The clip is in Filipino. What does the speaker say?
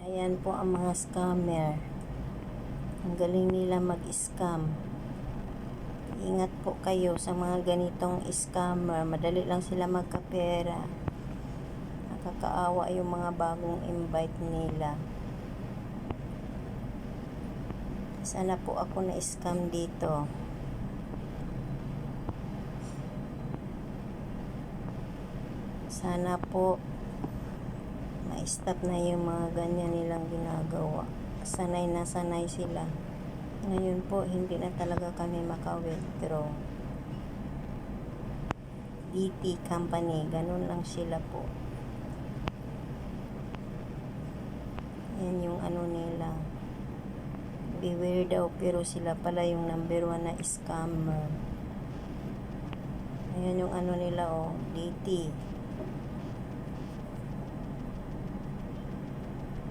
Ayan po ang mga scammer. Ang galing nila mag-scam. Ingat po kayo sa mga ganitong scammer. Madali lang sila magkapera. Nakakaawa yung mga bagong invite nila. Sana po ako na-scam dito. Sana po ma-stop na yung mga ganyan nilang ginagawa. Sanay na sanay sila. Ngayon po, hindi na talaga kami maka-withdraw. DT company, ganun lang sila po. Yan yung ano nila. Beware daw, pero sila pala yung number one na scammer. Ayan yung ano nila, oh, DT.